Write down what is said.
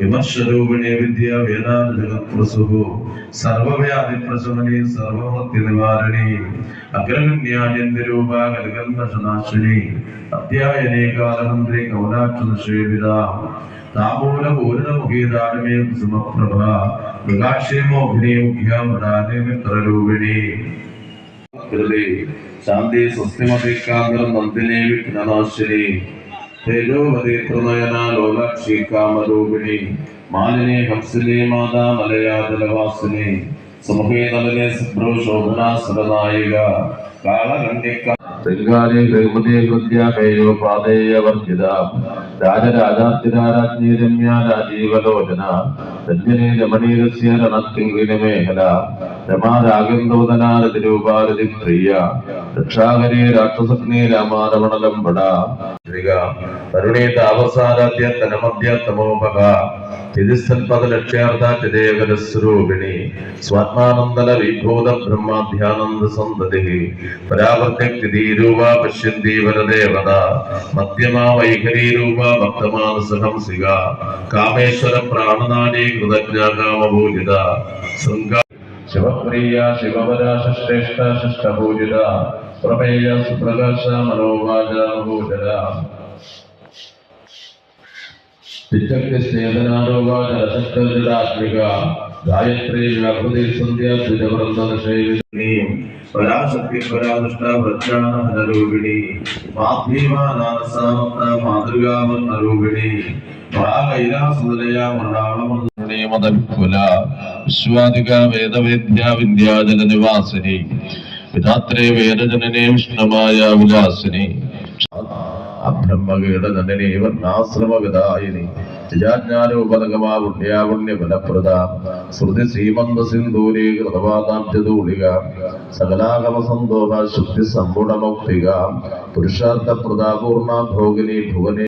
വിമർശരൂപിണി വിദ്യ വേദാന്ത ജഗത്പ്രസുഹു സർവവ്യാധി പ്രശമനി സർവമൃത്യ നിവാരണി. അഗ്രഗണ്യാന്യരൂപ അധ്യായനേ കാലമന്ത്രി കൗലാക്ഷ സേവിത താമൂല പൂരിതമുഖീതാരമേ കുസുമപ്രഭ മൃഗാക്ഷേമോഭിനേ മുഖ്യാമൃതാനേ മിത്രരൂപിണി. കൃതി ശാന്തി സ്വസ്തിമതിക്കാന്തരം നന്ദിനേ വിഘ്നനാശിനി. തേജോവതി പ്രണയന ലോലാക്ഷി കാമരൂപിണി മാലിനി ഹംസിനി മാതാ മലയാജലവാസിനി സുമുഖേ നളിനെ സുബ്രോ ശോഭനാസുരനായിക കാളകണ്ഠിക്ക തെങ്കാലി ബഹുമതി ഹൃദ്യാമേയോ പാതേയ വർജിത രാജരാജാതിരാജ്ഞി രമ്യ രാജീവലോചന രഞ്ജനി രമണീരസ്യ രണത്തിങ്കിണി മേഖല രമാരാഗന്തോദനാരതിരൂപാരതി സ്വാത്മാനന്ദല വിഭൂത ബ്രഹ്മാധ്യാനന്ദ സന്തതി പരാവർത്തിരൂപ മധ്യമാ വൈഖരീരൂപ ഭക്തമാനസഹംസിക. കാമേശ്വര പ്രാണനാടി കൃതജ്ഞാകാമപൂജിത ശൃംഗ ശിവപ്രിയ ശിവപരാശ്രേഷ്ഠ ശിഷ്ടപൂജിത പ്രമേയ സുപ്രകാശ മനോവാചാമഭൂജര ാത്മിക ഗായത്രി വ്യാപൃതി സന്ധ്യ ദ്വിജവൃന്ദശൈലിനീം പരാശക്തി പരാദുഷ്ട പ്രജ്ഞാനഹനരൂപിണി മാധ്യമാനാസാമത്ത മാതൃകാവർണരൂപിണി മൃണാളമന്ദീമതവിപുല വിശ്വാധിക വേദവേദ്യ വിദ്യാജന നിവാസിനി പിതാത്രേ വേദജനനെ വിഷ്ണുമായ വിലാസിനി അബ്രഹ്മകീടനന്ദിനി വർണാശ്രമവിദായിനി നിജാജ്ഞാനോപനകമാവുണ്യാവുണ്യ ഫലപ്രദ. ശ്രുതി ഭോഗിനി ഭുവനെ